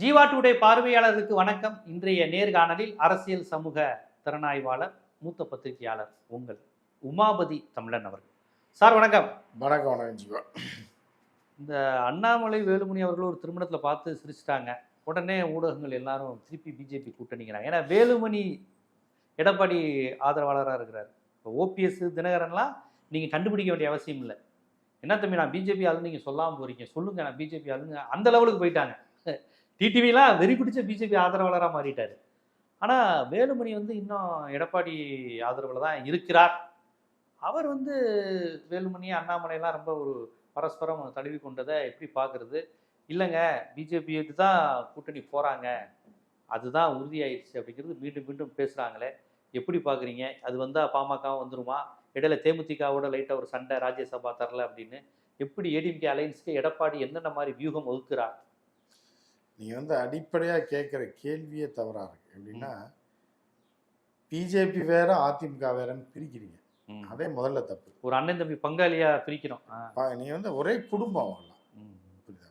Jeeva today பார்வையாளருக்கு வணக்கம். இன்றைய நேர்காணலில் அரசியல் சமூக திறனாய்வாளர் மூத்த பத்திரிகையாளர் உங்கள் உமாபதி தமிழன் அவர்கள். சார் வணக்கம். வணக்கம் வணக்கம் ஜீவா. இந்த அண்ணாமலை வேலுமணி அவர்கள் ஒரு திருமணத்தில் பார்த்து சிரிச்சிட்டாங்க. உடனே ஊடகங்கள் எல்லாரும் திருப்பி பிஜேபி கூட்டணிங்கிறாங்க. ஏன்னா வேலுமணி எடப்பாடி ஆதரவாளராக இருக்கிறார். இப்போ ஓபிஎஸ் தினகரன்லாம் நீங்கள் கண்டுபிடிக்க வேண்டிய அவசியம் இல்லை. என்ன தம்பி நான் பிஜேபி ஆளுன்னு நீங்கள் சொல்லாமல் போறீங்க. சொல்லுங்க நான் பிஜேபி ஆளுங்க அந்த லெவலுக்கு போயிட்டாங்க. டிடிவிலாம் வெறி பிடிச்ச பிஜேபி ஆதரவாளராக மாறிட்டார். ஆனால் வேலுமணி வந்து இன்னும் எடப்பாடி ஆதரவில் தான் இருக்கிறார். அவர் வந்து வேலுமணி அண்ணாமலைலாம் ரொம்ப ஒரு பரஸ்பரம் தழுவி கொண்டதை எப்படி பார்க்குறது இல்லைங்க பிஜேபிக்கு தான் கூட்டணி போகிறாங்க அதுதான் உறுதியாயிடுச்சு அப்படிங்கிறது மீண்டும் மீண்டும் பேசுகிறாங்களே எப்படி பார்க்குறீங்க அது வந்தால் பாமகவும் வந்துருமா? இடையில தேமுதிகவோட லைட்டாக ஒரு சண்டை ராஜ்யசபா தரல அப்படின்னு. எப்படி ஏடிஎம்கே அலையன்ஸ்க்கு எடப்பாடி என்னென்ன மாதிரி வியூகம் வகுக்கிறார்? நீங்கள் வந்து அடிப்படையாக கேட்குற கேள்வியே தவறாக இருக்கு எப்படின்னா பிஜேபி வேற அதிமுக வேறன்னு பிரிக்கிறீங்க. அதே முதல்ல தப்பு. ஒரு அண்ணன் தம்பி பங்காளியா பிரிக்கிறோம். நீங்க வந்து ஒரே குடும்பம் அவங்களாம். புரியுதா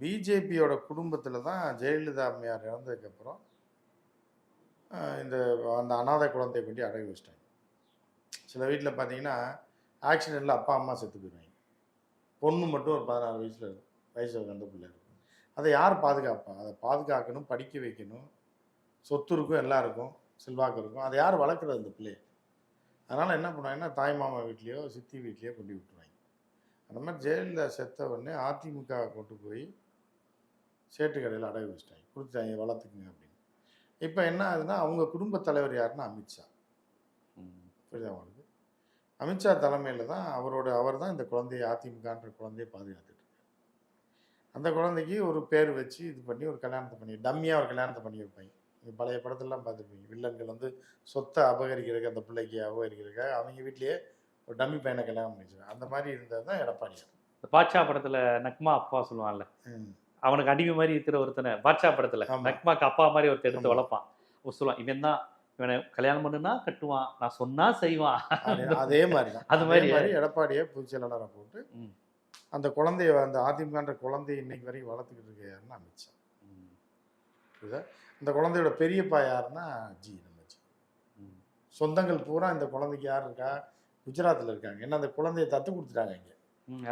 பிஜேபியோட குடும்பத்தில் தான் ஜெயலலிதா அம்மையார் இறந்ததுக்கப்புறம் இந்த அந்த அனாதை குழந்தைய கொண்டு அடகு வச்சிட்டாங்க. சில வீட்டில் பார்த்தீங்கன்னா ஆக்சிடெண்ட்டில் அப்பா அம்மா செத்து போயிடுவாங்க பொண்ணு மட்டும் ஒரு பதினாறு வயசில் இருக்கும் வயசு அந்த பிள்ளை இருக்கும் அதை யார் பாதுகாப்பா? அதை பாதுகாக்கணும் படிக்க வைக்கணும். சொத்து இருக்கும் எல்லாம் இருக்கும் செல்வாக்கு இருக்கும். அதை யார் வளர்க்குறது அந்த பிள்ளைய? அதனால் என்ன பண்ணுவாங்கன்னா தாய் மாமா வீட்லேயோ சித்தி வீட்லேயோ கொண்டு விட்டுருவாங்க. அந்த மாதிரி ஜெயலலிதா செத்த உடனே அதிமுக கொண்டு போய் சேட்டு கடையில் அடகு வச்சிட்டாங்க. கொடுத்துட்டாங்க வளர்த்துக்குங்க அப்படின்னு. இப்போ என்ன ஆகுதுன்னா அவங்க குடும்பத் தலைவர் யாருன்னா அமித்ஷா. புரியுதா உங்களுக்கு? அமித்ஷா தலைமையில் தான் அவரோட அவர் தான் இந்த குழந்தைய அதிமுகன்ற குழந்தைய இருக்காரு அந்த குழந்தைக்கு ஒரு பேர் வச்சு இது பண்ணி ஒரு கல்யாணத்தை பண்ணி டம்மியாக ஒரு கல்யாணத்தை பண்ணி வைப்பாங்க பழைய படத்துலலாம் பார்த்துருப்பீங்க வில்லன்கள் வந்து சொத்தை அபகரிக்கிறதுக்கு அந்த பிள்ளைக்கு அபகரிக்கிறதுக்காக அவங்க வீட்லேயே ஒரு டம்மி பையனை கல்யாணம் பண்ணி வச்சிருக்காங்க அந்த மாதிரி இருந்தது தான் எடப்பாடியார் இந்த பாட்சா படத்துல நக்மா அப்பா சொல்லுவான்ல. அவனுக்கு அடிமை மாதிரி இருக்கிற ஒருத்தனை பாட்சா படத்துல. நக்மாக்கு அப்பா மாதிரி ஒருத்தர் எடுத்து. வளர்ப்பான் சொல்லுவான் இவன் தான் இவனை கல்யாணம் பண்ணுனா கட்டுவான் நான் சொன்னா செய்வான் அதே- மாதிரி தான் அது மாதிரி. மாதிரி எடப்பாடியை பொதுச் செயலாளரை போட்டு ம். அந்த குழந்தைய அந்த அதிமுகன்ற குழந்தைய இன்னைக்கு வரைக்கும் வளர்த்துக்கிட்டு இருக்க யாருன்னா அமித்ஷா புரியுதா? இந்த குழந்தையோட பெரியப்பா யாருன்னா ஜி நம்ம ஜி. சொந்தங்கள் பூரா இந்த குழந்தைக்கு யார் இருக்கா? குஜராத்தில் இருக்காங்க. ஏன்னா அந்த குழந்தைய தத்து கொடுத்துட்டாங்க இங்கே.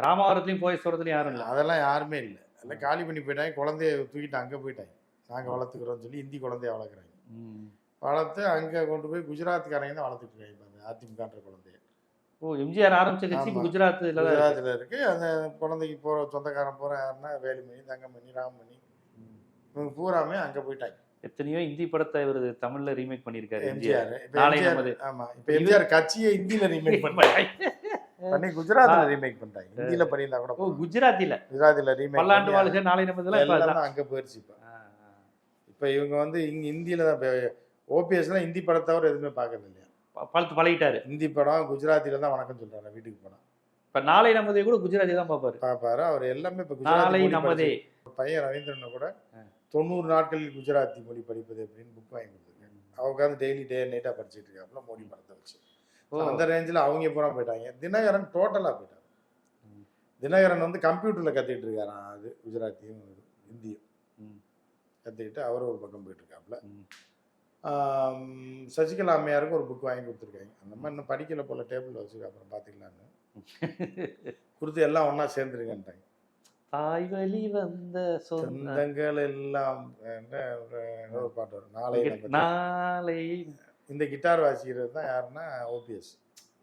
ராமாவரத்துலயும் போய் சொல்றதுலயும் யாரும் இல்ல. அதெல்லாம் யாருமே இல்லை. எல்லாம் காலி பண்ணி போயிட்டாங்க. குழந்தைய தூக்கிட்டு அங்கே போயிட்டாங்க. நாங்கள் வளர்த்துக்கிறோம்னு சொல்லி இந்தி குழந்தைய வளர்க்குறாங்க. வளர்த்து அங்கே கொண்டு போய் குஜராத்துக்காரங்க தான் வளர்த்துட்டு இருக்காங்க அதிமுகன்ற குழந்தைய. ஓ எம்ஜிஆர் ஆரம்பிச்ச கட்சி இப்ப. குஜராத்தில் இருக்கு அந்த குழந்தைக்கு போகிற சொந்தக்காரன் போகிற யாருன்னா வேலுமணி தங்கமணி ராமமணி இவங்க பூராமே அங்கே போயிட்டாங்க எத்தனையோ இந்தி படத்தை இவர் தமிழ்ல ரீமேக் பண்ணிருக்காரு எம்ஜிஆர் நாளை நமது. ஆமா இப்ப எம்ஜிஆர் கட்சியை ஹிந்தியில ரீமேக் பண்ணாங்க பண்ணி குஜராத்ல. ரீமேக் பண்ணிட்டாங்க ஹிந்தியில பண்ணியிருந்தா கூட ஓ. குஜராத்தில குஜராத்தில ரீமேக் பல்லாண்டு வாழ்க நாளை எல்லாமே அதான். அங்க போயிருச்சு இப்ப. இப்ப இவங்க வந்து இங்க ஹிந்தியில தான் ஓபிஎஸ் தான் ஹிந்தி படத்தை தவிர எதுவுமே பார்க்கறது இல்லையா பழத்து பழகிட்டாரு. ஹிந்தி படம் குஜராத்தில தான் வணக்கம் சொல்றாரு வீட்டுக்கு போனா. இப்ப நாளை நமதே கூட குஜராத்தி தான் பாப்பாரு. பாப்பாரு அவர் எல்லாமே இப்ப நாளை நமதே. பையன் ரவீந்திரன் கூட. தொண்ணூறு நாட்களில் குஜராத்தி மொழி படிப்பது அப்படின்னு புக் வாங்கி கொடுத்துருக்காங்க அவங்க உட்காந்து டெய்லி டே நைட்டா படிச்சுட்டு இருக்காப்புல மோடி படத்தை வச்சு. அந்த ரேஞ்சில் அவங்க பூரா போயிட்டாங்க. தினகரன் டோட்டலாக போயிட்டார். ம். தினகரன் வந்து கம்ப்யூட்டரில் கத்திட்டு இருக்காராம் அது குஜராத்தியும் ஹிந்தியும் ம். கத்திக்கிட்டு அவர் ஒரு பக்கம் போயிட்டு இருக்காப்புல. சசிகலா அம்மையாருக்கு ஒரு புக் வாங்கி கொடுத்துருக்காங்க. அந்த மாதிரி இன்னும் படிக்கல போல டேபிளில் வச்சுக்க அப்புறம் பார்த்துக்கலான்னு கொடுத்து எல்லாம் ஒன்றா சேர்ந்துருங்கன்ட்டாங்க. தாய் வழி வந்த சொந்த சொந்தங்கள் எல்லாம் என்ன ஒரு பாட்டு வரும். நாளை நாளை. இந்த கிட்டார் வாசிக்கிறது தான் யாருன்னா ஓபிஎஸ்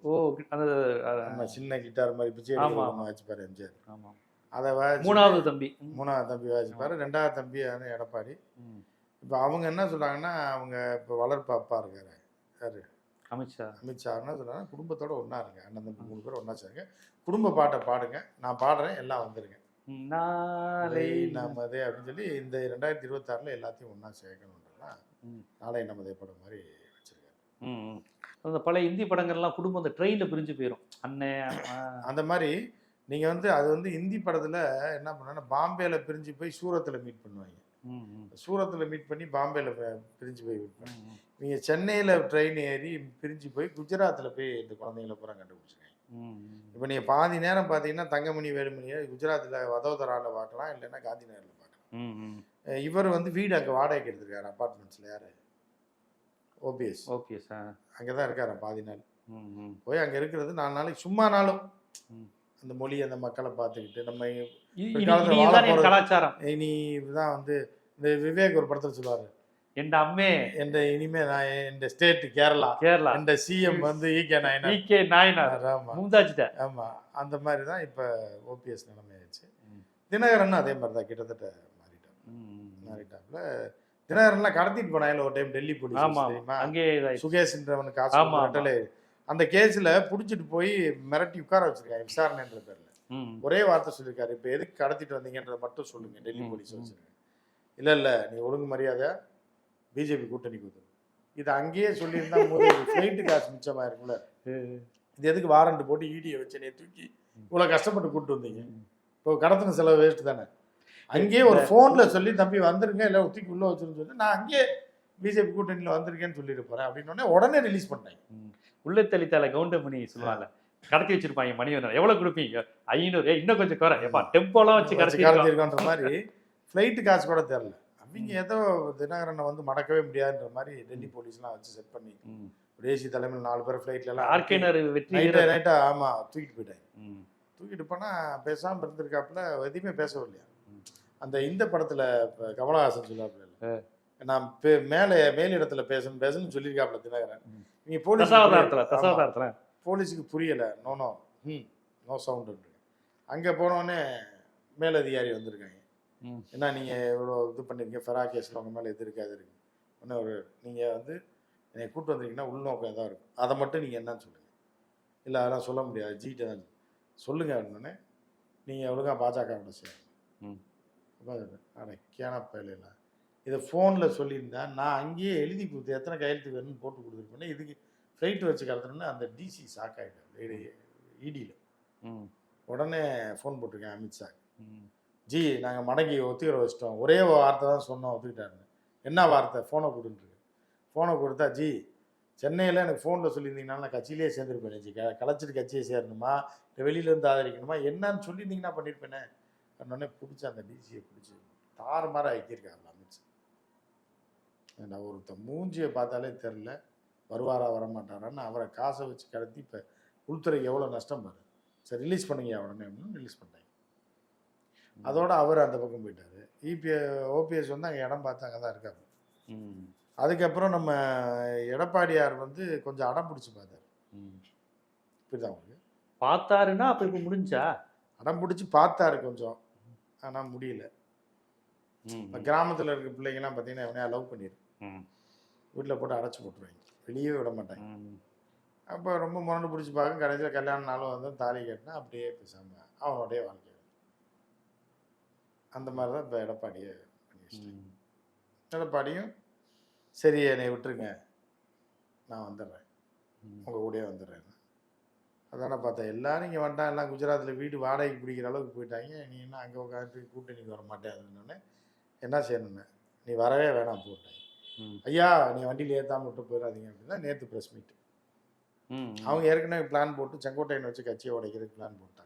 ஓ அந்த நம்ம சின்ன கிட்டார் மாதிரி பிச்சை வச்சுப்பாரு எம்ஜிஆர் ஆமா. அதை மூணாவது தம்பி. மூணாவது தம்பி வாசிப்பாரு. ரெண்டாவது தம்பி வந்து எடப்பாடி. இப்போ அவங்க என்ன சொல்றாங்கன்னா அவங்க இப்போ வளர்ப்பு அப்பா இருக்காரு யாரு? அமித்ஷா. அமித்ஷா என்ன சொல்றாங்க குடும்பத்தோட ஒண்ணா இருங்க. அண்ணன் தம்பி மூணு பேரும் ஒண்ணா சேருங்க. குடும்ப பாட்டை பாடுங்க. நான் பாடுறேன் எல்லாம் வந்துருங்க. நாளை நமதே அப்படின்னு சொல்லி இந்த ரெண்டாயிரத்தி இருபத்தாறுல எல்லாத்தையும் ஒண்ணா சேர்க்கணுன்றதான் ம். நாளை நமதே படம் மாதிரி வச்சிருக்காரு. அந்த பழைய இந்தி படங்கள்லாம் குடும்பம் அந்த ட்ரெயின்ல பிரிஞ்சு போயிடும் அண்ணன் அந்த மாதிரி நீங்க வந்து அது வந்து ஹிந்தி படத்துல என்ன பண்ணா பாம்பேல பிரிஞ்சு போய் சூரத்துல மீட் பண்ணுவாங்க. சூரத்தில் மீட் பண்ணி பாம்பேல பிரிஞ்சு போய் மீட் பண்ணி. நீங்கள் சென்னையில் ட்ரெயின் ஏறி பிரிஞ்சு போய் குஜராத்தில் போய் இந்த குழந்தைங்கள பூரா கண்டுபிடிச்சிருக்காங்க. இப்போ நீங்கள் பாதி நேரம் பார்த்தீங்கன்னா தங்கமணி வேலுமணியை குஜராத்தில் வதோதராவில் பார்க்கலாம் இல்லைன்னா காந்தி நகரில் பார்க்கலாம் இவர் வந்து வீடு அங்கே வாடகைக்கு எடுத்திருக்காரு அப்பார்ட்மெண்ட்ஸில் யார்? ஓபிஎஸ் சார் அங்கே தான் இருக்காரு பாதி நாள். போய் அங்கே இருக்கிறது நாலு நாளைக்கு சும்மானாலும் ம். அந்த மொழி அந்த மக்களை பார்த்துக்கிட்டு நம்ம கலாச்சாரம். இனி இதுதான் வந்து இந்த விவேக் ஒரு படத்தில் சொல்லுவார். என் அம்மே. என் இனிமே நான் என் ஸ்டேட் கேரளா. கேரளா. என் சிஎம் வந்து ஈகே நாயனார் ஈகே நாயனார் ஆமா. மும்தாஜிட்ட ஆமா. அந்த மாதிரி தான் இப்போ ஓபிஎஸ் நிலைமையாச்சு ம். தினகரன் அதே மாதிரி தான் கிட்டத்தட்ட மாறிட்டார் மாறிட்டாப்ல. தினகரன்லாம் கடத்திட்டு போனாங்க ஒரு டைம் டெல்லி போலீஸ் ஆமா அங்கே. சுகேஷ்ன்றவனுக்கு. கட்டலே அந்த கேஸ்ல புடிச்சிட்டு போய் மிரட்டி உட்கார வச்சிருக்காங்க. விசாரணைன்ற பேர்ல. ஒரே வார்த்தை சொல்லியிருக்காரு. இப்போ எதுக்கு கடத்திட்டு வந்தீங்கன்றத மட்டும் சொல்லுங்க. டெல்லி போலீஸ் ம். வச்சிருக்காங்க இல்ல இல்ல நீ ஒழுங்கு மரியாதை பிஜேபி கூட்டணி கொடுத்துரு. இது அங்கேயே சொல்லியிருந்தா ஃப்ளைட்டு காசு மிச்சமா இருக்கும்ல இது எதுக்கு வாரண்ட் போட்டு ஈடியை வச்சு நீ தூக்கி இவ்வளவு கஷ்டப்பட்டு கூட்டு வந்தீங்க? இப்போ கடத்தின செலவு வேஸ்ட் தானே? அங்கேயே ஒரு ஃபோன்ல சொல்லி தம்பி வந்துருங்க. இல்லை தூக்கி உள்ள வச்சிருந்து சொல்லி. நான் அங்கேயே பிஜேபி கூட்டணியில் வந்திருக்கேன்னு சொல்லிட்டு போறேன். அப்படின்னு உடனே ரிலீஸ் பண்ணிட்டாங்க. ம். உள்ள தள்ளித்தால கவுண்டமணி சொல்லுவாங்க. கடத்தி வச்சிருப்பாங்க மணி ஒன்று எவ்வளவு கொடுப்பீங்க? ஐநூறு. இன்னும் கொஞ்சம் குறை. எப்பா டெம்போலாம் வச்சு கடத்தி கடத்திருக்கோன்ற மாதிரி ஃப்ளைட்டு காசு கூட தெரில அவங்க ஏதோ தினகரனை வந்து மடக்கவே முடியாதுன்ற மாதிரி டெல்லி போலீஸ்லாம் வச்சு செட் பண்ணி. தேசி தலைமையில் நாலு பேர் ஃப்ளைட்ல எல்லாம் ஆர்கேனர் வெற்றி நைட்டா ஆமா தூக்கிட்டு போயிட்டாங்க. தூக்கிட்டு போனா பேசாம இருந்திருக்காப்புல எதுவுமே பேசவில்லையா. அந்த இந்த படத்துல கமலஹாசன் சொல்லாப்புல நான் மேலே மேலிடத்துல பேசணும் பேசணும்னு சொல்லியிருக்காப்புல தினகரன். நீங்க போலீஸ் போலீஸுக்கு புரியல. No no. ம் நோ சவுண்ட் அங்கே போனோடனே மேலதிகாரி வந்திருக்காங்க. ம். என்ன நீங்கள் இவ்வளோ இது பண்ணிருக்கீங்க? ஃபெரா கேஸில் உங்கள் மேலே எது இருக்காது இருக்கு. ஒன்று ஒரு நீங்கள் வந்து என்னை கூட்டு வந்திருக்கீங்கன்னா உள்நோக்கம் தான் இருக்கும். அதை மட்டும் நீங்கள் என்னன்னு சொல்லுங்கள் இல்லை அதெல்லாம் சொல்ல முடியாது. ஜிகிட்ட தான் சொல்லுங்க. அப்படின்னே நீங்கள் ஒழுங்கா பாஜகவோட செய்யணும் ம். அட கேன பயில இதை ஃபோனில் சொல்லியிருந்தா நான் அங்கேயே எழுதி கொடுத்து எத்தனை கையெழுத்து வேணும்னு போட்டு கொடுத்துருப்பேன். இதுக்கு ஃப்ளைட் வச்சு கடத்தணும்னு அந்த டிசி ஷாக் ஆகிட்டார் இடியில் ம். உடனே ஃபோன் போட்டிருக்கேன் அமித்ஷா ம். ஜி நாங்கள் மடங்கி ஒத்துக்கிற வச்சிட்டோம். ஒரே வார்த்தை தான் சொன்னோம் ஒத்துக்கிட்டாருன்னு. என்ன வார்த்தை? ஃபோனை கொடுன்ட்டு ஃபோனை கொடுத்தா ஜி சென்னையில் எனக்கு ஃபோனில் சொல்லியிருந்தீங்கன்னா நான் கட்சியிலே சேர்ந்துருப்பேன் ஜி. க கலைச்சிட்டு கட்சியை சேரணுமா? இல்லை வெளியிலேருந்து ஆதரிக்கணுமா? என்னன்னு சொல்லியிருந்தீங்கன்னா பண்ணியிருப்பேனே. உடனே பிடிச்சி அந்த டிசியை பிடிச்சி தாறுமாறாக ஆக்கியிருக்காங்க அமித்ஷா. நான் ஒருத்த மூஞ்சியை பார்த்தாலே தெரில வருவாரா வரமாட்டாரான்னு அவரை காசை வச்சு கடத்தி இப்போ உள்துறைக்கு எவ்வளோ நஷ்டம் பாரு. சரி ரிலீஸ் பண்ணுங்க உடனே அப்படின்னு ரிலீஸ் பண்ணிட்டாங்க. அதோட அவர் அந்த பக்கம் போயிட்டாரு. இபி ஓபிஎஸ் வந்து அங்கே இடம் பார்த்து அங்கே தான் இருக்காரு ம். அதுக்கப்புறம் நம்ம எடப்பாடியார் வந்து கொஞ்சம் அடம் பிடிச்சி பார்த்தாரு. ம். புரியுதா உங்களுக்கு? பார்த்தாருன்னா அப்ப இப்ப முடிஞ்சா? அடம் பிடிச்சி பார்த்தாரு கொஞ்சம். ஆனால் முடியல. கிராமத்தில் இருக்க பிள்ளைங்கலாம் பார்த்தீங்கன்னா எவனையா லவ் பண்ணிடு. வீட்டில் போட்டு அடைச்சி போட்டுருவாங்க. வெளியே விட மாட்டாங்க. ம். அப்போ ரொம்ப முரண்டு பிடிச்சி பார்க்க கடைசியில் கல்யாண நாளும் வந்து தாலி கட்டினா அப்படியே பேசாமல் அவனுடைய வாழ்க்கை அந்த மாதிரி தான் இப்போ எடப்பாடியை பண்ணி. எடப்பாடியும் சரி என்னை விட்டுருங்க. நான் வந்துடுறேன். உங்கள் கூடயே வந்துடுறேன். அதானே பார்த்தேன். எல்லாரும் இங்கே வந்துட்டான் எல்லாம் குஜராத்தில் வீடு வாடகைக்கு பிடிக்கிற அளவுக்கு போயிட்டாங்க. நீ என்ன அங்கே உட்காந்து கூட்டணிக்கு வர மாட்டேன்னு என்ன செய்யணுன்னு நீ வரவே வேணாம் போட்டேன். ஐயா நீ வண்டியில் ஏற்றாமல் விட்டு போயிடாதீங்க அப்படின்னா நேற்று ப்ரெஸ் மீட் ம். அவங்க ஏற்கனவே பிளான் போட்டு செங்கோட்டையன் வச்சு கட்சியை உடைக்கிறதுக்கு பிளான் போட்டாங்க.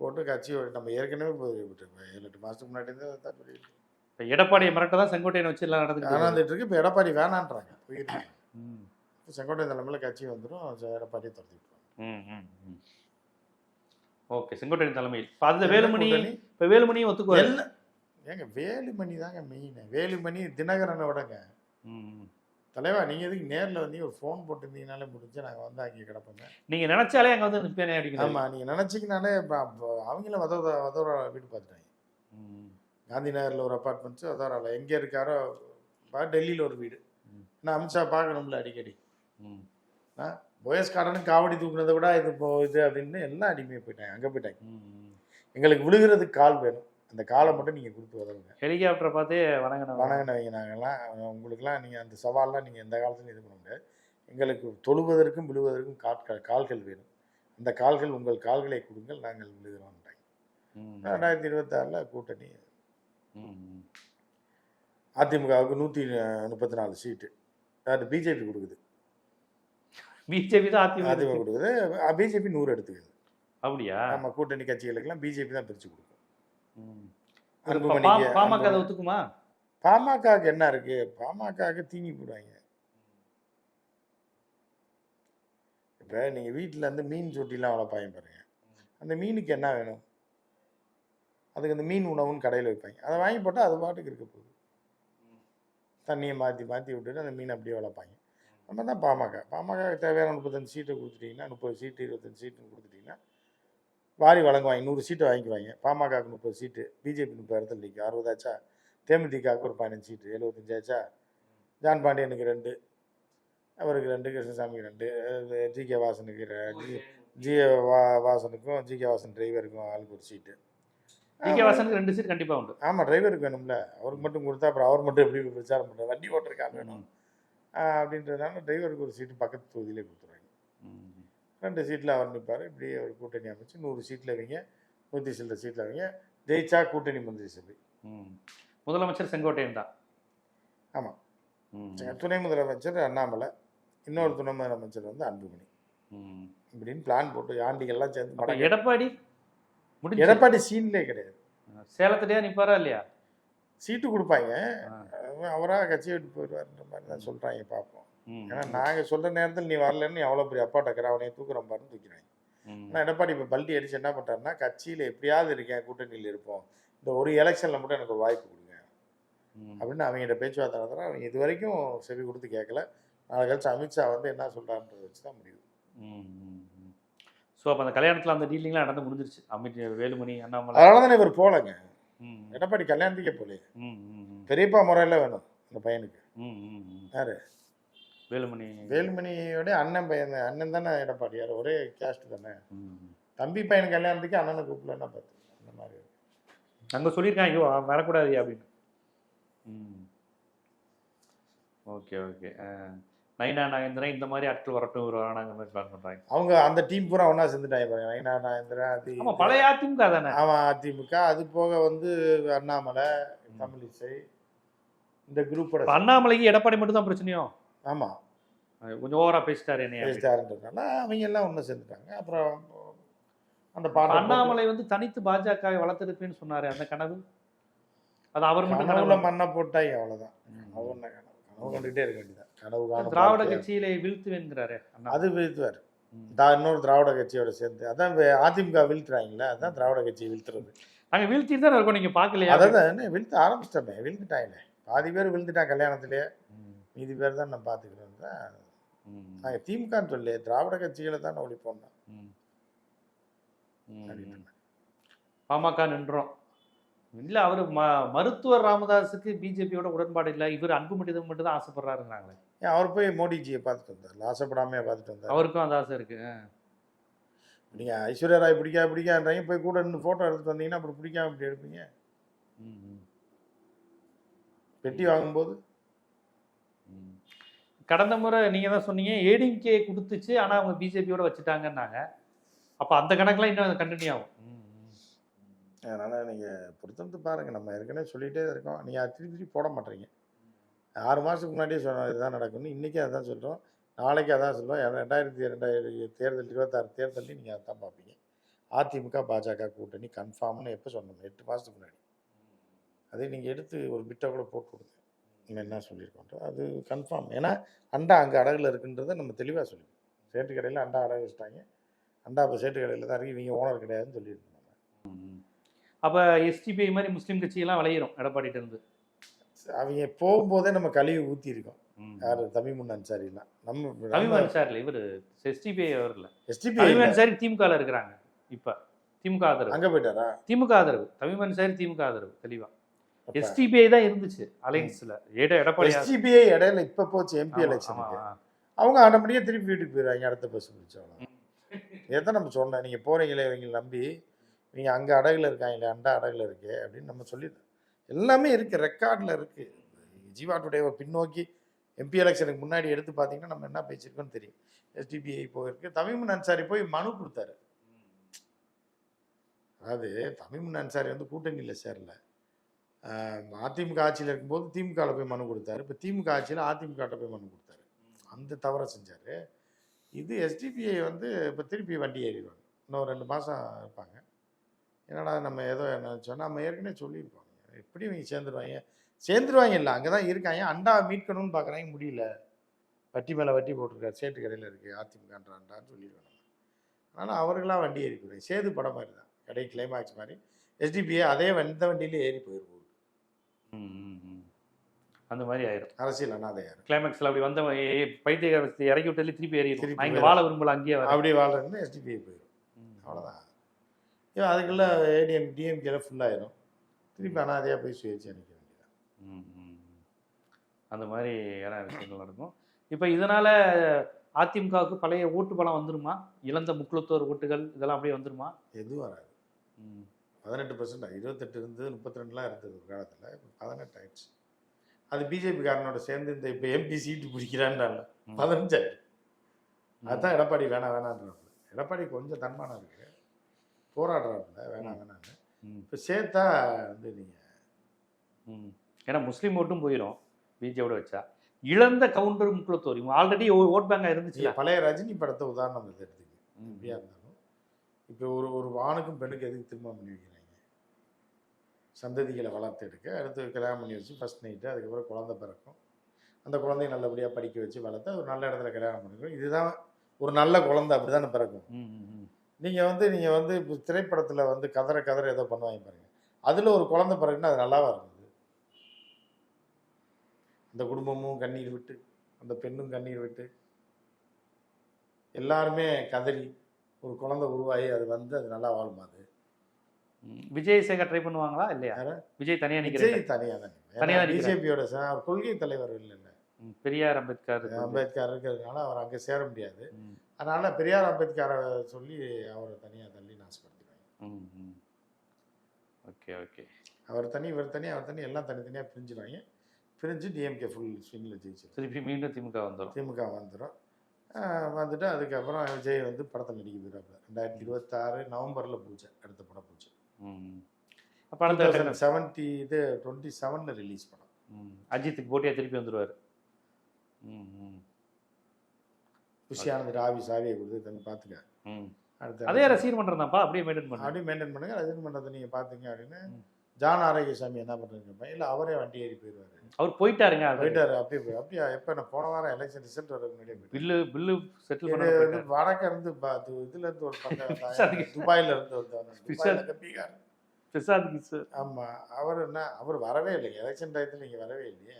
போட்டு கட்சி உடை- நம்ம ஏற்கனவே ஏழு எட்டு மாதத்துக்கு முன்னாடி தான் சொல்லிட்டு இப்ப எடப்பாடியை மிரட்ட தான் செங்கோட்டையன் வச்சு எல்லாம் இருக்கு. நடந்துட்டு இருக்கு இப்போ எடப்பாடி வேணான்றாங்க போயிருக்காங்க ம். செங்கோட்டையன் தலைமையில் கட்சி வந்துடும் எடப்பாடியை துரத்தி விட்டுருவாங்க ம். ம். ம். ஓகே செங்கோட்டையன் தலைமையில் இப்ப அந்த வேலுமணி இப்ப வேலுமணியும் ஒத்துக்குவாரு எல்லாம் ஏங்க வேலுமணி தாங்க மெயின் வேலுமணி தினகரனை விடங்க. தலைவா நீங்க எதுக்கு நேர்ல வந்து ஒரு ஃபோன் போட்டிருந்தீங்கனாலே முடிஞ்சு நாங்க வந்து அங்கே கிடப்போங்க நீங்க நினைச்சாலே அங்க வந்து நிப்பேனே அப்படிங்கிறது ஆமா நீங்க நினைச்சீங்கனாலே இப்ப- அவங்களும் வதோர வதோர வீடு பார்த்துட்டாங்க. காந்தி நகர்ல ஒரு அப்பார்ட்மெண்ட்ஸ் வதோரால எங்க இருக்காரோ பா- டெல்லியில ஒரு வீடு. நான் அமித்ஷா பார்க்கணும்ல அடிக்கடி ம். போயஸ் கார்டனும் காவடி தூக்குனதை விட இது இப்போ இது அப்படின்னு எல்லாம் அடிமையாக போயிட்டாங்க அங்கே போயிட்டாங்க. எங்களுக்கு விழுகிறதுக்கு கால் வேணும் அந்த காலை மட்டும் நீங்கள் கொடுத்து உதவுங்க ஹெலிகாப்டரை பார்த்தே வணங்கினவங்க வணங்கினவங்க நாங்கள்லாம் உங்களுக்குலாம் நீங்கள் அந்த சவால்லாம் நீங்கள் எந்த காலத்துலையும் இது பண்ண முடியாது. எங்களுக்கு தொழுவதற்கும் விழுவதற்கும் காட்கள் கால்கள் வேணும். அந்த கால்கள் உங்கள் கால்களை கொடுங்கள் நாங்கள் விழுகிறோம்ட்டாங்க ம். ரெண்டாயிரத்தி இருபத்தாறில் கூட்டணி. அதிமுகவுக்கு நூற்றி முப்பத்தி நாலு சீட்டு. அது பிஜேபி கொடுக்குது. பிஜேபி தான் அதிமுக அதிமுக கொடுக்குது. பிஜேபி நூறு எடுத்துக்குது. அப்படியா? நம்ம கூட்டணி கட்சிகளுக்கெல்லாம் பிஜேபி தான் பிரித்து கொடுக்கும் ம். இப்ப அன்புமணிக்கு பா- பாமக அதை ஒத்துக்குமா? பாமகவுக்கு என்ன இருக்கு? பாமகவுக்கு தீங்கி போடுவாங்க. இப்போ நீங்கள் வீட்டில் இருந்து மீன் சொட்டிலாம் வளர்ப்பாங்க பாருங்க. அந்த மீனுக்கு என்ன வேணும்? அதுக்கு அந்த மீன் உணவுன்னு கடையில் வைப்பாங்க அதை வாங்கி போட்டால் அது பாட்டுக்கு இருக்க போகுது. தண்ணியை மாற்றி மாற்றி விட்டுட்டு அந்த மீன் அப்படியே வளர்ப்பாங்க நம்ம தான் பாமக. பாமக தேவையான முப்பத்தஞ்சு சீட்டை கொடுத்துட்டீங்கன்னா முப்பது சீட்டு இருபத்தஞ்சு சீட்டுன்னு கொடுத்துட்டீங்கன்னா வாரி வழங்குவாங்க நூறு சீட்டை வாங்கிக்குவாங்க. பாமகவுக்கு முப்பது சீட்டு பிஜேபி முப்பது இடத்துல நிற்கும் அறுபதாச்சா? தேமுதிகவுக்கு ஒரு பதினஞ்சு சீட்டு எழுபத்தஞ்சாச்சா ஜான் பாண்டியனுக்கு ரெண்டு அவருக்கு ரெண்டு கிருஷ்ணசாமிக்கு ரெண்டு ஜி கே வாசனுக்கு ஜி ஜி வா வாசனுக்கும் ஜி கே வாசன் டிரைவருக்கும் ஆளுக்கு ஒரு சீட்டு. டி கே வாசனுக்கு ரெண்டு சீட் கண்டிப்பா உண்டு. ஆமாம் டிரைவருக்கு வேணும்ல. அவருக்கு மட்டும் கொடுத்தா அப்புறம் அவர் மட்டும் எப்படி பிரச்சாரம் பண்ணுற வண்டி ஓட்டுறக்காக வேணும். அப்படின்றதுனால டிரைவருக்கு ஒரு சீட்டு பக்கத்து தொகுதியிலே கொடுத்துருவாங்க. ம். ரெண்டு சீட்டில் அவர் நிற்பார் இப்படி ஒரு கூட்டணி அமைச்சு நூறு சீட்டில் வைங்க நூற்றி சில சீட்டில் வைங்க ஜெயிச்சா கூட்டணி மந்திரி சபை. முதலமைச்சர் செங்கோட்டையன் தான் ஆமாம். துணை முதலமைச்சர் அண்ணாமலை இன்னொரு துணை முதலமைச்சர் வந்து அன்புமணி. இப்படின்னு பிளான் போட்டு ஆண்டிகள்லாம் சேர்ந்து எடப்பாடி முடிஞ்சு எடப்பாடி சீன்லே கிடையாது சேலத்திலேயே நிப்பாரா இல்லையா சீட்டு கொடுப்பாங்க. அவராக கட்சியை விட்டு போயிடுவார்ன்ற மாதிரி தான் சொல்கிறாங்க பார்ப்போம். ஏன்னா நாங்கள் சொல்கிற நேரத்தில் நீ வரலன்னு எவ்வளோ பெரிய அப்பா டக்கர் அவனையும் தூக்குறோம் பாருன்னு தூக்கிறாங்க ம். ஆனால் எடப்பாடி இப்போ பல்டி அடிச்சு என்ன பண்ணுறாருன்னா கட்சியில் எப்படியாவது இருக்கேன் கூட்டணியில் இருப்போம். இந்த ஒரு எலெக்ஷனில் மட்டும் எனக்கு ஒரு வாய்ப்பு கொடுங்க. அப்படின்னு அவங்ககிட்ட பேச்சுவார்த்தை நடத்துகிறேன் அவங்க இது வரைக்கும் செவி கொடுத்து கேட்கல நாளை கழிச்சு அமித்ஷா வந்து என்ன சொல்கிறான்றதை வச்சு தான் முடியும் ஸோ அப்போ அந்த கல்யாணத்தில் அந்த டீலிங்லாம் நடந்து முடிஞ்சிருச்சு. அமித் வேலுமணி அண்ணாமலை. அதனால தானே இவர் போகலங்க. எடப்பாடி கல்யாணத்துக்கே போகலையே? ம். பெரியப்பா முறையில் வேணும் இந்த பையனுக்கு. ம், ம். யாரு? வேலுமணி. வேலுமணியோட அண்ணன் பையன். அண்ணன் தானே எடப்பாடியார் ஒரே கேஸ்ட் தானே. தம்பி பையன் கல்யாணத்துக்கு அண்ணனை கூப்பிடலன்னா பார்த்து அந்த மாதிரி அங்கே சொல்லியிருக்காங்க ஐயோ வரக்கூடாது அப்படின்னு. Okay okay. நைனா நாகேந்திரன் இந்த மாதிரி ஆட்கள் வரட்டும் ஒரு வேணாங்கிற மாதிரி பிளான் பண்ணுறாங்க அவங்க அந்த டீம் பூரா ஒன்றா சேர்ந்துட்டாங்க பாருங்க. நயனா நாயந்திரன் அது ஆமாம் பழைய அதிமுக தானே. அவன் அதிமுக. அது போக வந்து அண்ணாமலை தமிழிசை இந்த குரூப்போட அண்ணாமலைக்கு எடப்பாடி மட்டும் தான் பிரச்சனையோ? ஆமாம் கொஞ்சம் ஓவரா பேசிட்டாரு அப்படின்னு. பேசிட்டாருன்றதுனால அவங்க எல்லாம் ஒன்று சேர்ந்துட்டாங்க. அப்புறம் அந்த பாட்டு அண்ணாமலை வந்து தனித்து பாஜகவை வளர்த்தெடுப்பேன்னு சொன்னாரு அந்த கனவு? அது அவர் மட்டும் கனவுல கனவு. மண்ணை போட்டாங்க அவ்வளோதான் கனவு என்ன கனவு? கனவு கண்டுகிட்டே இருக்க வேண்டியதான் கனவு திராவிட. கட்சியிலே வீழ்த்துவேங்கிறாரு அது வீழ்த்துவார். இன்னொரு திராவிட கட்சியோட சேர்ந்து. அதான் அதிமுக வீழ்த்துறாங்களே அதான் திராவிட கட்சியை வீழ்த்துறது. நாங்க வீழ்த்திட்டு தான் இருக்கோம் நீங்க பாக்கலையா அதான் என்ன வீழ்த்த ஆரம்பிச்சிட்டோமே வீழ்ந்துட்டாங்களே. பாதி பேர் வீழ்ந்துட்டான் கல்யாணத்திலே. ம், மீதி பேர் தான் நான் ம், நாங்கள் திமுகன்னு சொல்லி திராவிட கட்சிகளை தான் ஒழிப்போம் ம். ம், அப்படின்னு. ம். பாமக நின்றோம். இல்ல அவரு ம மருத்துவர் ராமதாஸுக்கு பிஜேபியோட உடன்பாடு இல்லை இவர் அன்புமணி மட்டும் தான் ஆசைப்படுறாருங்கிறாங்களே ஏன் அவர் போய் மோடிஜியை பார்த்துட்டு வந்தார் ஆசைப்படாமையே பார்த்துட்டு வந்தார்? அவருக்கும் அந்த ஆசை இருக்கு நீங்கள் ஐஸ்வர்யா ராய் பிடிக்கா பிடிக்கான்றீங்க போய் கூட நின்று ஃபோட்டோ எடுத்துட்டு வந்தீங்கன்னா அப்புறம் பிடிக்காம இப்படி எடுப்பீங்க? பெட்டி வாங்கும்போது. கடந்த முறை நீங்க தான் சொன்னீங்க ஏடிஎம்கே கொடுத்துச்சு ஆனா அவங்க பிஜேபியோட வச்சுட்டாங்கன்னாங்க. அப்ப அந்த கணக்குலாம் இன்னும் கண்டினியூ ஆகும். அதனால் நீங்கள் பொறுத்திருந்து பாருங்கள் நம்ம ஏற்கனவே சொல்லிகிட்டே இருக்கோம். நீங்கள் அது திருப்பி திருப்பி போட மாட்டீங்க. ஆறு மாதத்துக்கு முன்னாடியே சொன்னோம் இதுதான் நடக்கும்னு இன்றைக்கி அதான் சொல்கிறோம் நாளைக்கு அதான் சொல்லுவோம் ரெண்டாயிரத்தி ரெண்டாயிரத்தி தேர்தல் இருபத்தாறு தேர்தலையும் நீங்கள் அதான் பார்ப்பீங்க. அதிமுக பாஜக கூட்டணி கன்ஃபார்ம்னு எப்போ சொன்னோம்? எட்டு மாதத்துக்கு முன்னாடி. அதை நீங்கள் எடுத்து ஒரு பிட்டை கூட போட்டு கொடுங்க. நம்ம என்ன சொல்லியிருக்கோம் அது கன்ஃபார்ம் ஏன்னா அண்டா அங்கே அடகுல இருக்குன்றதை நம்ம தெளிவாக சொல்லுவோம் சேட்டு கடையில் அண்டா அடகு வச்சுட்டாங்க. அண்டா இப்போ சேட்டு கடையில் தான் இருக்கு. இவங்க ஓனர் கிடையாதுன்னு சொல்லியிருக்கோம். அப்ப எஸ்டிபிஐ மாதிரி முஸ்லீம் கட்சியெல்லாம் விளையிரும் எடப்பாடிட்ட இருந்து. அவங்க போகும்போதே நம்ம கழுவி ஊற்றி இருக்கோம் ம். யார்? தமிமுன் அன்சாரிலாம் நம்ம தமிழ் அன்சாரில் இவர் எஸ்டிபிஐ அவர் இல்ல. எஸ்டிபி அன்சாரி திமுக ல இருக்கிறாங்க இப்ப. திமுக ஆதரவு. அங்கே போயிட்டாரா? திமுக ஆதரவு. தமிழ் அன்சாரி திமுக ஆதரவு தெளிவா. அப்ப எஸ்டிபிஐ தான் இருந்துச்சு அலைன்ஸ்ல. ஏட எடப்பாடி எஸ்டிபிஐ இடையில இப்போ போச்சு எம்பி எலெக்ஷனுக்கு. அவங்க ஆட்டோமேட்டிக்காக திருப்பி வீட்டுக்கு போயிடுவாங்க அடுத்த பஸ் பிடிச்சவங்க. இதான் நம்ம சொன்னோம் நீங்கள் போகிறீங்களே இவங்களை நம்பி. நீங்கள் அங்கே அடகுல இருக்காங்களே அண்டா அடகுல இருக்கு அப்படின்னு நம்ம சொல்லிடுறோம். எல்லாமே இருக்குது ரெக்கார்டில் இருக்குது ஜீவா டுடே பின்னோக்கி எம்பி எலெக்ஷனுக்கு முன்னாடி எடுத்து பார்த்தீங்கன்னா நம்ம என்ன பேசியிருக்கோம்னு தெரியும். எஸ்டிபிஐ போயிருக்கு தமிமுன் அன்சாரி போய் மனு கொடுத்தாரு. அதாவது தமிமுன் அன்சாரி வந்து கூட்டணியில் சேரல அதிமுக ஆட்சியில் இருக்கும்போது திமுகவில் போய் மனு கொடுத்தாரு. இப்போ திமுக ஆட்சியில் அதிமுக போய் மனு கொடுத்தாரு. அந்த தவறை செஞ்சார். இது எஸ்டிபிஐ வந்து இப்போ திருப்பி வண்டி ஏறிடுவாங்க. இன்னும் ரெண்டு மாதம் இருப்பாங்க. என்னடா நம்ம ஏதோ என்ன சொன்னால் நம்ம ஏற்கனவே சொல்லியிருப்பாங்க எப்படி இவங்க சேர்ந்துருவாங்க? சேர்ந்துருவாங்க இல்லை அங்கே தான் இருக்காங்க. அண்டா மீட்கணும்னு பார்க்குறாங்க முடியல. வட்டி மேலே வட்டி போட்டிருக்காரு. சேட்டு கடையில் இருக்குது அதிமுகன்ற அண்டான்னு சொல்லிடுவாங்க ஆனால் அவர்களாக வண்டி ஏறி போயிடுவாங்க சேது படம் மாதிரி தான். கடை கிளைமாக்ஸ் மாதிரி. எஸ்டிபிஏ அதே வந்த வண்டியிலே ஏறி போயிருக்கும் அந்த மாதிரி ஆயிரும். அரசியல் அனாதையார் கிளைமேக்ஸ்ல அப்படி வந்த பைத்திய இறக்கி விட்டாலே திருப்பி திருப்பி நான் இங்க. வாழ விரும்பல அங்கேயே வர. அப்படி வாழ்றதுன்னு எஸ்டிபிஐ போயிடும். அவ்வளோதான் ஏன் அதுக்குள்ள ஏடிஎம் டிஎம்கேல ஃபுல்லாயிரும் திருப்பி அனாதையாக போய் சுயேட்சை நிற்க வேண்டியது ம், ம், ம். அந்த மாதிரி விஷயங்கள் நடக்கும். இப்போ இதனால அதிமுகவுக்கு பழைய ஓட்டு பலம் வந்துருமா? இழந்த முக்குளத்தோர் ஓட்டுகள் இதெல்லாம் அப்படியே வந்துருமா? எதுவும் வராது. ம். பதினெட்டு பர்சன்ட் இருபத்தெட்டு இருந்தது முப்பத்தி ரெண்டுலாம் இருந்தது ஒரு காலத்தில். இப்போ பதினெட்டு ஆயிடுச்சு அது பிஜேபி காரனோட சேர்ந்து இந்த இப்போ எம்பி சீட்டு பிடிக்கிறான்றாங்க. ம். பதினஞ்சாயிரம் அதுதான் எடப்பாடி வேணாம் வேணான்றாப்புல எடப்பாடி கொஞ்சம் தன்மானம் இருக்கு. போராடுறாப்புல வேணாம் வேணான்னு. இப்போ சேர்த்தா வந்து நீங்கள். ஏன்னா முஸ்லீம் ஓட்டும் போயிடும் பிஜேபியோட வச்சா. இழந்த கவுண்டர் முக்குளத்தோர் இவங்க ஆல்ரெடி ஓட் பேங்கா இருந்துச்சுல. பழைய ரஜினி படத்தை உதாரணம் எடுத்துக்க எப்படியா இருந்தாலும். இப்போ ஒரு ஒரு ஆணுக்கும் பெண்ணுக்கு எதுக்கு திருமணம் பண்ணி வைக்கிறாங்க? சந்ததிகளை வளர்த்து எடுக்க. அடுத்து கல்யாணம் பண்ணி வச்சு ஃபர்ஸ்ட் நைட்டு அதுக்கப்புறம் குழந்தை பிறக்கும். அந்த குழந்தைய நல்லபடியாக படிக்க வச்சு வளர்த்து ஒரு நல்ல இடத்துல கல்யாணம் பண்ணிக்கணும் இதுதான் ஒரு நல்ல குழந்தை அப்படி தானே பிறக்கும். நீங்கள் வந்து நீங்கள் வந்து இப்போ திரைப்படத்தில் வந்து கதற கதற ஏதோ பண்ணுவாங்க பாருங்க. அதில் ஒரு குழந்தை பிறகுன்னா அது நல்லாவா இருந்தது அந்த குடும்பமும் கண்ணீர் விட்டு அந்த பெண்ணும் கண்ணீர் விட்டு எல்லாருமே கதறி ஒரு குழந்தை உருவாகி அது வந்து அது நல்லா வாழுமா அது. விஜய் சேகர் ட்ரை பண்ணுவாங்களா? இல்லையா? விஜய் தனியா நிக்கிறேன் தான் தனியா தான் நிக்கிறாரு. பிஜேபியோட அவர் கொள்கை தலைவர் இல்லைல்ல பெரியார் அம்பேத்கர். அம்பேத்கர் இருக்கிறதுனால அவர் அங்கே சேர முடியாது. அதனால பெரியார் அம்பேத்கரை சொல்லி அவரை தனியாக தள்ளி நாசப்படுத்திடுவாங்க. Okay okay. அவர் தனி இவர் தனி அவர் தனி எல்லாம் தனித்தனியாக பிரிஞ்சிடுவாங்க. பிரிஞ்சு டிஎம்கே ஃபுல் ஸ்விங்கில் ஜெயிச்சிடும். திருப்பி மீண்டும் திமுக வந்துடும் திமுக வந்துடும் வந்துட்டு அதுக்கப்புறம் விஜய் வந்து படத்தில் நடிக்க போயிடாப்புல ரெண்டாயிரத்தி இருபத்தாறு நவம்பரில் பூஜை அடுத்த படம் பூஜை. அப்போ அடுத்த செவன்ட்டி இது டுவெண்ட்டி செவனில் ரிலீஸ் படம். ம். அஜித்துக்கு போட்டியா திருப்பி ம், குஷியானது ராவி சாவியை கொடுத்து தண்ணி பார்த்துக்க ம். அடுத்து அதே ரசிகர் மன்றம் தான்ப்பா அப்படியே மெயின்டைன் பண்ணு அப்படியே மெயின்டைன் பண்ணுங்க. ரஜினி மன்றத்தை நீங்கள் பார்த்தீங்க அப்படின்னு. ஜான் ஆரோக்கியசாமி என்ன பண்ணுறீங்க இல்லை அவரே வண்டி ஏறி போயிடுவாரு அவர் போயிட்டாருங்க போயிட்டாரு அப்படியே போய். அப்படியா எப்போ நான் போன வாரம் எலெக்ஷன் ரிசல்ட் வர முன்னாடியே. பில்லு பில்லு செட்டில் பண்ண வடக்க இருந்து ப- து- இதுல இருந்து ஒரு பக்கம். துபாயில இருந்து இருந்து பீகார். பிரசாத் கிஸ் ஆமா அவர் என்ன அவர் வரவே இல்லைங்க. எலெக்ஷன் டயத்தில் நீங்க வரவே இல்லையே.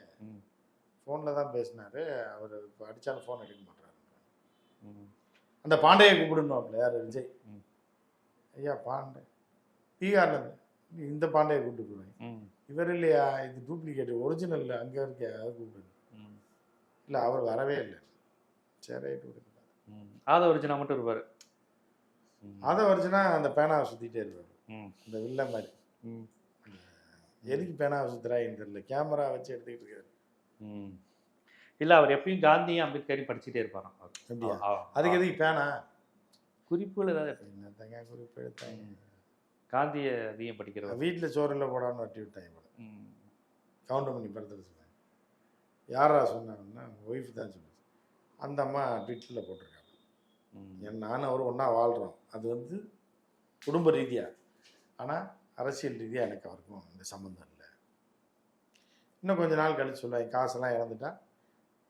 ஃபோனில் தான் பேசினாரு. அவர் இப்போ அடிச்சாலும் ஃபோன் எடுக்க மாட்டாரு. அந்த பாண்டையை கூப்பிடணும் யார்? விஜய். ஐயா பாண்டே பீகார்ல இருந்து. இந்த பாண்டையை கூப்பிட்டு போடுவேன் ம். இவர் இல்லையா? இது டூப்ளிகேட் ஒரிஜினல் அங்கே இருக்க அதை கூப்பிடுங்க. இல்லை அவர் வரவே இல்லை. சரி. ஆத ஒரிஜினா மட்டும் இருப்பாரு. அதை வரைச்சுன்னா அந்த பேனாவை சுற்றிட்டே இருப்பார். இந்த வில்ல மாதிரி. எதுக்கு பேனாவை சுற்றுறாயின்னு தெரியல. கேமரா வச்சு எடுத்துக்கிட்டு இருக்காரு. இல்ல அவர் எப்பயும் காந்தியும் அம்பேத்கரையும் படிச்சுட்டே இருப்பாராம். அதுக்கு எதுக்கு பேனா? குறிப்புகள் ஏதாவது குறிப்பு எடுத்தாங்க? காந்திய அதிகம் படிக்கிறவர் வீட்டில் சோறில் போடான்னு வட்டி விட்டாங்க போல. கவுண்டர் பண்ணி படத்தில் சொன்னாங்க யாரா சொன்னாங்கன்னா ஒய்ஃப் தான் சொன்னது அந்த அம்மா ட்விட்டரில் போட்டிருக்காங்க. என் நானும் அவரும் ஒன்றா வாழ்கிறோம் அது வந்து குடும்ப ரீதியாக ஆனால் அரசியல் ரீதியாக எனக்கு அவருக்கும் இந்த சம்மந்தம் இல்லை. இன்னும் கொஞ்ச நாள் கழிச்சு சொல்லுவாங்க காசெல்லாம் இழந்துட்டா.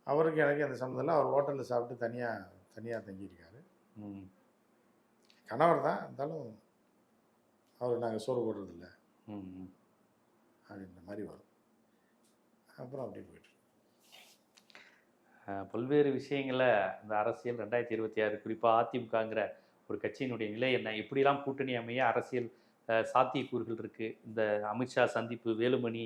அவருக்கு எனக்கு அந்த சம்மந்தம் இல்லை. அவர் ஹோட்டலில் சாப்பிட்டு தனியாக தனியாக தங்கியிருக்காரு. கணவர் தான். இருந்தாலும் அவர் நாங்கள் சோறு போடுறதில்ல. அப்படின்ற மாதிரி வரும். அப்புறம் அப்படியே போயிட்டு பல்வேறு விஷயங்களை இந்த அரசியல் ரெண்டாயிரத்தி இருபத்தி ஆறு குறிப்பாக அதிமுகங்கிற ஒரு கட்சியினுடைய நிலை என்ன? எப்படிலாம் கூட்டணி அமைய அரசியல் சாத்தியக்கூறுகள் இருக்குது இந்த அமித்ஷா சந்திப்பு வேலுமணி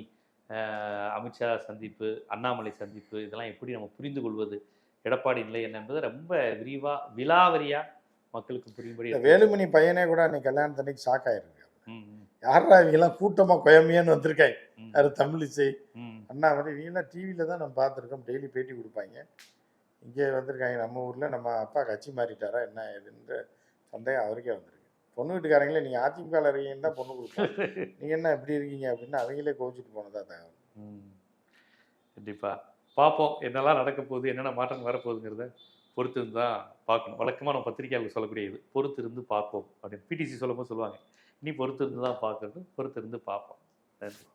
அமித்ஷா சந்திப்பு அண்ணாமலை சந்திப்பு இதெல்லாம் எப்படி நம்ம புரிந்து கொள்வது? எடப்பாடி நிலை என்ன என்பதை ரொம்ப விரிவாக விலாவரியாக மக்களுக்கு புரியும்படி வேலுமணி பையனே கூட அன்னைக்கு கல்யாணத்தன்னைக்கு ஷாக் ம், யாரா இவங்கெல்லாம் கூட்டமாக கொயமையான்னு வந்திருக்காங்க யாரு தமிழிசை அண்ணா வந்து இவங்கெல்லாம் டிவியில் தான் நம்ம பார்த்துருக்கோம். டெய்லி பேட்டி கொடுப்பாங்க. இங்கே வந்திருக்காங்க. நம்ம ஊரில் நம்ம அப்பா கட்சி மாறிட்டாரா? என்ன ஏதுன்ற சந்தேகம் அவருக்கே வந்திருக்கு. பொண்ணு வீட்டுக்காரங்களே நீங்கள் அதிமுகவில் இருக்கீங்கன்னு தான் பொண்ணு கொடுப்போம் நீங்கள் என்ன இப்படி இருக்கீங்க அப்படின்னு அவங்களே கோவிச்சுட்டு போனதா தகவல். கண்டிப்பா. பார்ப்போம். என்னெல்லாம் நடக்க போகுது என்னென்ன மாற்றம் வரப்போகுதுங்கிறத பொறுத்து இருந்து தான் பார்க்கணும். வழக்கமாக நம்ம பத்திரிகையாளர்கள் சொல்லக்கூடிய இது பொறுத்து இருந்து பார்ப்போம் அப்படின்னு பிடிசி சொல்லும்போது சொல்லுவாங்க. இனி பொறுத்திருந்து தான் பார்க்கறது பொறுத்து இருந்து பார்ப்போம். நன்றி.